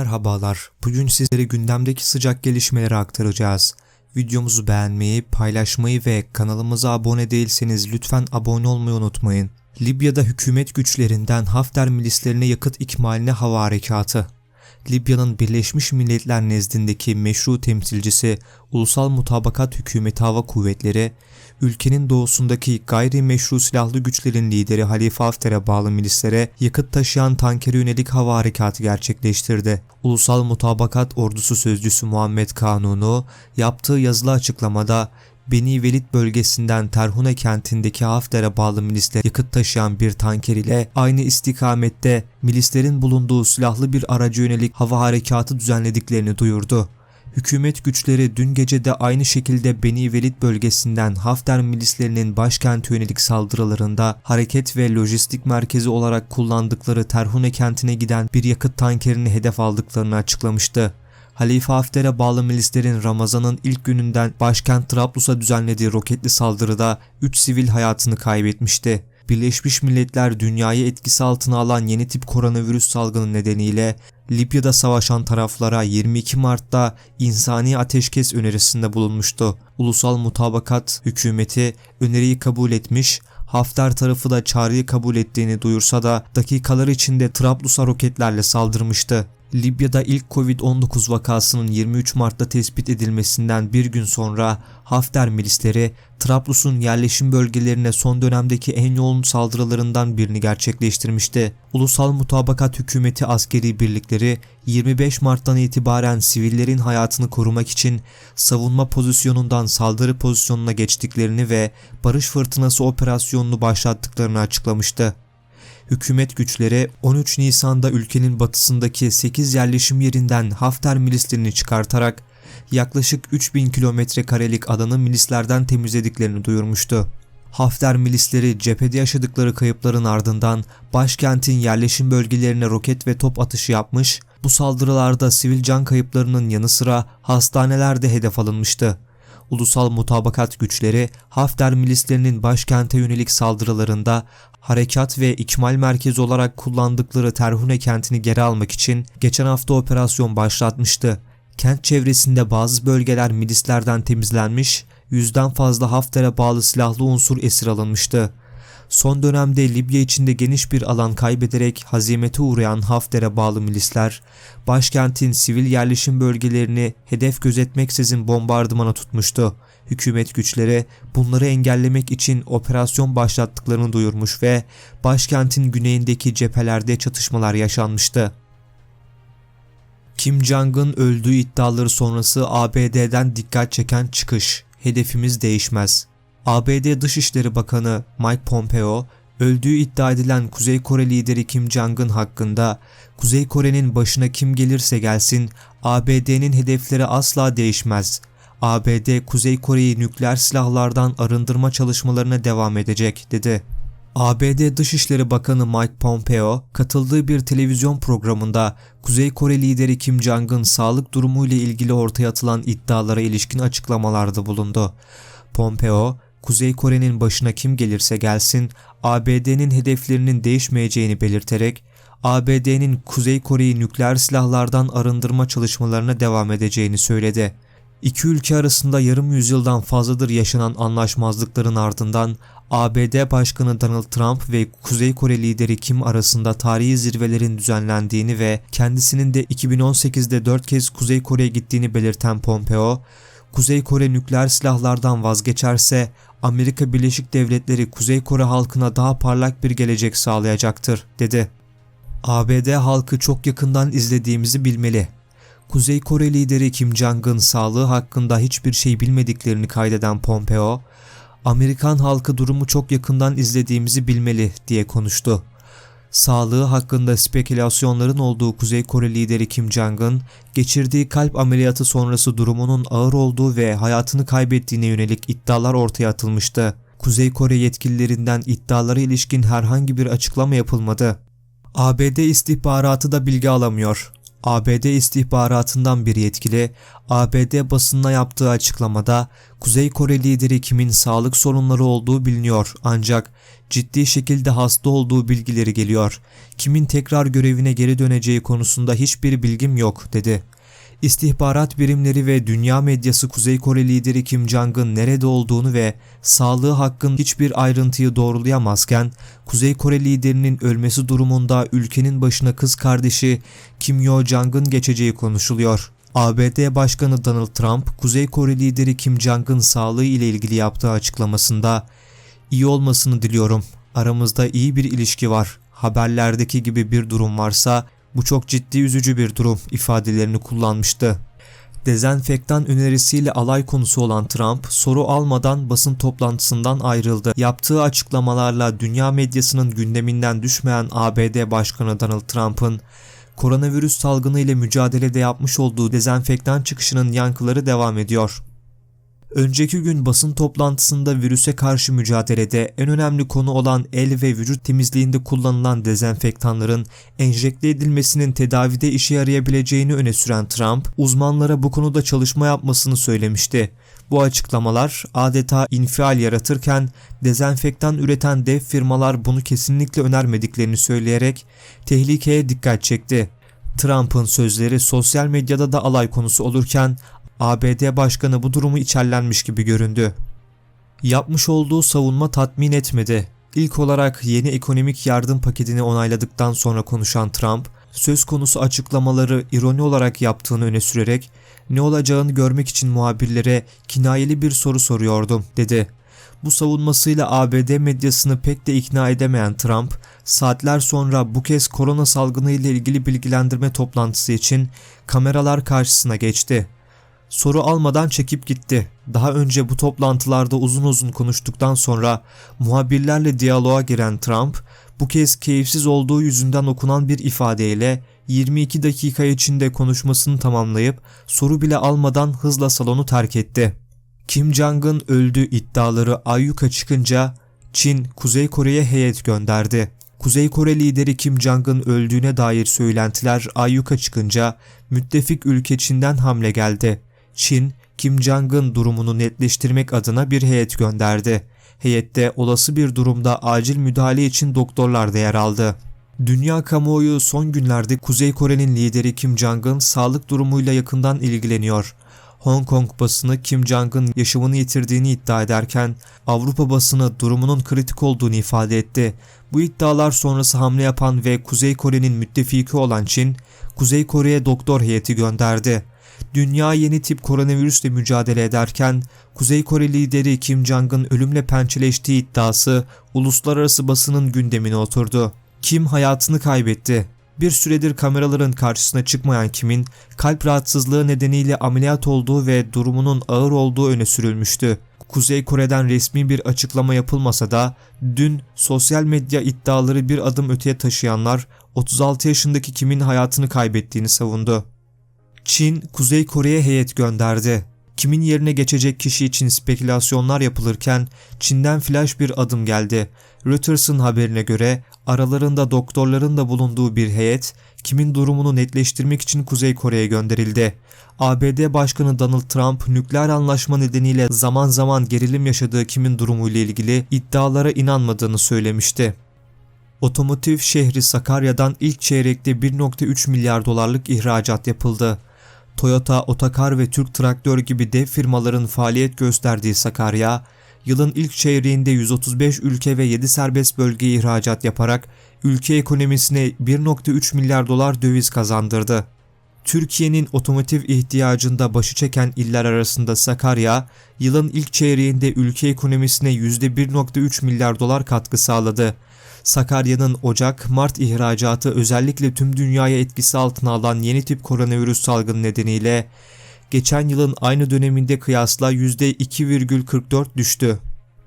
Merhabalar. Bugün sizlere gündemdeki sıcak gelişmeleri aktaracağız. Videomuzu beğenmeyi, paylaşmayı ve kanalımıza abone değilseniz lütfen abone olmayı unutmayın. Libya'da hükümet güçlerinden Hafter milislerine yakıt ikmaline hava harekatı. Libya'nın Birleşmiş Milletler nezdindeki meşru temsilcisi Ulusal Mutabakat Hükümeti Hava Kuvvetleri, ülkenin doğusundaki gayri meşru silahlı güçlerin lideri Halife Hafter'e bağlı milislere yakıt taşıyan tankere yönelik hava harekatı gerçekleştirdi. Ulusal Mutabakat Ordusu Sözcüsü Muhammed Kanunu yaptığı yazılı açıklamada Beni Velid bölgesinden Terhune kentindeki Hafter'e bağlı milisler yakıt taşıyan bir tanker ile aynı istikamette milislerin bulunduğu silahlı bir araca yönelik hava harekatı düzenlediklerini duyurdu. Hükümet güçleri dün gece de aynı şekilde Beni Velid bölgesinden Hafter milislerinin başkente yönelik saldırılarında hareket ve lojistik merkezi olarak kullandıkları Terhune kentine giden bir yakıt tankerini hedef aldıklarını açıklamıştı. Halife Hafter'e bağlı milislerin Ramazan'ın ilk gününden başkent Trablus'a düzenlediği roketli saldırıda 3 sivil hayatını kaybetmişti. Birleşmiş Milletler dünyayı etkisi altına alan yeni tip koronavirüs salgını nedeniyle Libya'da savaşan taraflara 22 Mart'ta insani ateşkes önerisinde bulunmuştu. Ulusal Mutabakat Hükümeti öneriyi kabul etmiş, Hafter tarafı da çağrıyı kabul ettiğini duyursa da dakikalar içinde Trablus'a roketlerle saldırmıştı. Libya'da ilk Covid-19 vakasının 23 Mart'ta tespit edilmesinden bir gün sonra Hafter milisleri Trablus'un yerleşim bölgelerine son dönemdeki en yoğun saldırılarından birini gerçekleştirmişti. Ulusal Mutabakat Hükümeti askeri birlikleri 25 Mart'tan itibaren sivillerin hayatını korumak için savunma pozisyonundan saldırı pozisyonuna geçtiklerini ve barış fırtınası operasyonunu başlattıklarını açıklamıştı. Hükümet güçleri 13 Nisan'da ülkenin batısındaki 8 yerleşim yerinden Hafter milislerini çıkartarak yaklaşık 3000 kilometre karelik alanı milislerden temizlediklerini duyurmuştu. Hafter milisleri cephede yaşadıkları kayıpların ardından başkentin yerleşim bölgelerine roket ve top atışı yapmış, bu saldırılarda sivil can kayıplarının yanı sıra hastaneler de hedef alınmıştı. Ulusal mutabakat güçleri Hafter milislerinin başkente yönelik saldırılarında harekat ve ikmal merkezi olarak kullandıkları Terhune kentini geri almak için geçen hafta operasyon başlatmıştı. Kent çevresinde bazı bölgeler milislerden temizlenmiş, yüzden fazla Hafter'e bağlı silahlı unsur esir alınmıştı. Son dönemde Libya içinde geniş bir alan kaybederek hazimete uğrayan Hafter'e bağlı milisler, başkentin sivil yerleşim bölgelerini hedef gözetmeksizin bombardımana tutmuştu. Hükümet güçleri bunları engellemek için operasyon başlattıklarını duyurmuş ve başkentin güneyindeki cephelerde çatışmalar yaşanmıştı. Kim Jong-un öldüğü iddiaları sonrası ABD'den dikkat çeken çıkış. Hedefimiz değişmez. ABD Dışişleri Bakanı Mike Pompeo, öldüğü iddia edilen Kuzey Kore lideri Kim Jong-un hakkında Kuzey Kore'nin başına kim gelirse gelsin ABD'nin hedefleri asla değişmez. ABD Kuzey Kore'yi nükleer silahlardan arındırma çalışmalarına devam edecek dedi. ABD Dışişleri Bakanı Mike Pompeo katıldığı bir televizyon programında Kuzey Kore lideri Kim Jong-un sağlık durumu ile ilgili ortaya atılan iddialara ilişkin açıklamalarda bulundu. Pompeo, Kuzey Kore'nin başına kim gelirse gelsin ABD'nin hedeflerinin değişmeyeceğini belirterek ABD'nin Kuzey Kore'yi nükleer silahlardan arındırma çalışmalarına devam edeceğini söyledi. İki ülke arasında yarım yüzyıldan fazladır yaşanan anlaşmazlıkların ardından ABD Başkanı Donald Trump ve Kuzey Kore lideri Kim arasında tarihi zirvelerin düzenlendiğini ve kendisinin de 2018'de 4 kez Kuzey Kore'ye gittiğini belirten Pompeo, Kuzey Kore nükleer silahlardan vazgeçerse Amerika Birleşik Devletleri Kuzey Kore halkına daha parlak bir gelecek sağlayacaktır, dedi. ABD halkı çok yakından izlediğimizi bilmeli. Kuzey Kore lideri Kim Jong-un sağlığı hakkında hiçbir şey bilmediklerini kaydeden Pompeo, Amerikan halkı durumu çok yakından izlediğimizi bilmeli diye konuştu. Sağlığı hakkında spekülasyonların olduğu Kuzey Kore lideri Kim Jong-un, geçirdiği kalp ameliyatı sonrası durumunun ağır olduğu ve hayatını kaybettiğine yönelik iddialar ortaya atılmıştı. Kuzey Kore yetkililerinden iddialara ilişkin herhangi bir açıklama yapılmadı. ABD istihbaratı da bilgi alamıyor. ABD istihbaratından bir yetkili ABD basınına yaptığı açıklamada Kuzey Kore lideri Kim'in sağlık sorunları olduğu biliniyor ancak ciddi şekilde hasta olduğu bilgileri geliyor. Kimin tekrar görevine geri döneceği konusunda hiçbir bilgim yok dedi. İstihbarat birimleri ve dünya medyası Kuzey Kore lideri Kim Jong-un nerede olduğunu ve sağlığı hakkında hiçbir ayrıntıyı doğrulayamazken Kuzey Kore liderinin ölmesi durumunda ülkenin başına kız kardeşi Kim Yo Jong'un geçeceği konuşuluyor. ABD Başkanı Donald Trump, Kuzey Kore lideri Kim Jong-un sağlığı ile ilgili yaptığı açıklamasında iyi olmasını diliyorum. Aramızda iyi bir ilişki var. Haberlerdeki gibi bir durum varsa bu çok ciddi üzücü bir durum ifadelerini kullanmıştı. Dezenfektan önerisiyle alay konusu olan Trump soru almadan basın toplantısından ayrıldı. Yaptığı açıklamalarla dünya medyasının gündeminden düşmeyen ABD Başkanı Donald Trump'ın koronavirüs salgını ile mücadelede yapmış olduğu dezenfektan çıkışının yankıları devam ediyor. Önceki gün basın toplantısında virüse karşı mücadelede en önemli konu olan el ve vücut temizliğinde kullanılan dezenfektanların enjekte edilmesinin tedavide işe yarayabileceğini öne süren Trump, uzmanlara bu konuda çalışma yapmasını söylemişti. Bu açıklamalar adeta infial yaratırken dezenfektan üreten dev firmalar bunu kesinlikle önermediklerini söyleyerek tehlikeye dikkat çekti. Trump'ın sözleri sosyal medyada da alay konusu olurken ABD Başkanı bu durumu içerlenmiş gibi göründü. Yapmış olduğu savunma tatmin etmedi. İlk olarak yeni ekonomik yardım paketini onayladıktan sonra konuşan Trump, söz konusu açıklamaları ironi olarak yaptığını öne sürerek ne olacağını görmek için muhabirlere kinayeli bir soru soruyordum dedi. Bu savunmasıyla ABD medyasını pek de ikna edemeyen Trump, saatler sonra bu kez korona salgını ile ilgili bilgilendirme toplantısı için kameralar karşısına geçti. Soru almadan çekip gitti. Daha önce bu toplantılarda uzun uzun konuştuktan sonra muhabirlerle diyaloğa giren Trump, bu kez keyifsiz olduğu yüzünden okunan bir ifadeyle 22 dakika içinde konuşmasını tamamlayıp soru bile almadan hızla salonu terk etti. Kim Jong-un öldü iddiaları ayyuka çıkınca Çin, Kuzey Kore'ye heyet gönderdi. Kuzey Kore lideri Kim Jong-un öldüğüne dair söylentiler ayyuka çıkınca müttefik ülke Çin'den hamle geldi. Çin, Kim Jong-un durumunu netleştirmek adına bir heyet gönderdi. Heyette olası bir durumda acil müdahale için doktorlar da yer aldı. Dünya kamuoyu son günlerde Kuzey Kore'nin lideri Kim Jong-un sağlık durumuyla yakından ilgileniyor. Hong Kong basını Kim Jong-un yaşamını yitirdiğini iddia ederken Avrupa basını durumunun kritik olduğunu ifade etti. Bu iddialar sonrası hamle yapan ve Kuzey Kore'nin müttefiki olan Çin, Kuzey Kore'ye doktor heyeti gönderdi. Dünya yeni tip koronavirüsle mücadele ederken Kuzey Kore lideri Kim Jong-un ölümle pençeleştiği iddiası uluslararası basının gündemine oturdu. Kim hayatını kaybetti. Bir süredir kameraların karşısına çıkmayan Kim'in kalp rahatsızlığı nedeniyle ameliyat olduğu ve durumunun ağır olduğu öne sürülmüştü. Kuzey Kore'den resmi bir açıklama yapılmasa da dün sosyal medya iddiaları bir adım öteye taşıyanlar 36 yaşındaki Kim'in hayatını kaybettiğini savundu. Çin, Kuzey Kore'ye heyet gönderdi. Kimin yerine geçecek kişi için spekülasyonlar yapılırken Çin'den flash bir adım geldi. Reuters'ın haberine göre aralarında doktorların da bulunduğu bir heyet kimin durumunu netleştirmek için Kuzey Kore'ye gönderildi. ABD Başkanı Donald Trump nükleer anlaşma nedeniyle zaman zaman gerilim yaşadığı kimin durumuyla ilgili iddialara inanmadığını söylemişti. Otomotiv şehri Sakarya'dan ilk çeyrekte 1.3 milyar dolarlık ihracat yapıldı. Toyota, Otakar ve Türk Traktör gibi dev firmaların faaliyet gösterdiği Sakarya, yılın ilk çeyreğinde 135 ülke ve 7 serbest bölgeye ihracat yaparak ülke ekonomisine 1.3 milyar dolar döviz kazandırdı. Türkiye'nin otomotiv ihtiyacında başı çeken iller arasında Sakarya, yılın ilk çeyreğinde ülke ekonomisine %1.3 milyar dolar katkı sağladı. Sakarya'nın Ocak-Mart ihracatı özellikle tüm dünyaya etkisi altına alan yeni tip koronavirüs salgını nedeniyle geçen yılın aynı döneminde kıyasla %2,44 düştü.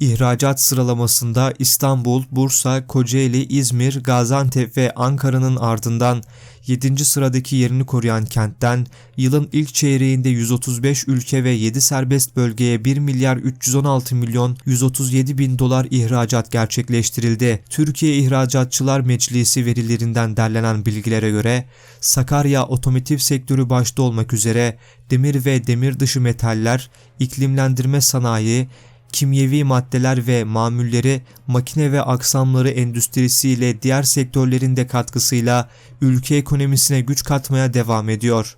İhracat sıralamasında İstanbul, Bursa, Kocaeli, İzmir, Gaziantep ve Ankara'nın ardından 7. sıradaki yerini koruyan kentten yılın ilk çeyreğinde 135 ülke ve 7 serbest bölgeye 1 milyar 316 milyon 137 bin dolar ihracat gerçekleştirildi. Türkiye İhracatçılar Meclisi verilerinden derlenen bilgilere göre Sakarya otomotiv sektörü başta olmak üzere demir ve demir dışı metaller, iklimlendirme sanayi, kimyevi maddeler ve mamulleri, makine ve aksamları endüstrisiyle diğer sektörlerin de katkısıyla ülke ekonomisine güç katmaya devam ediyor.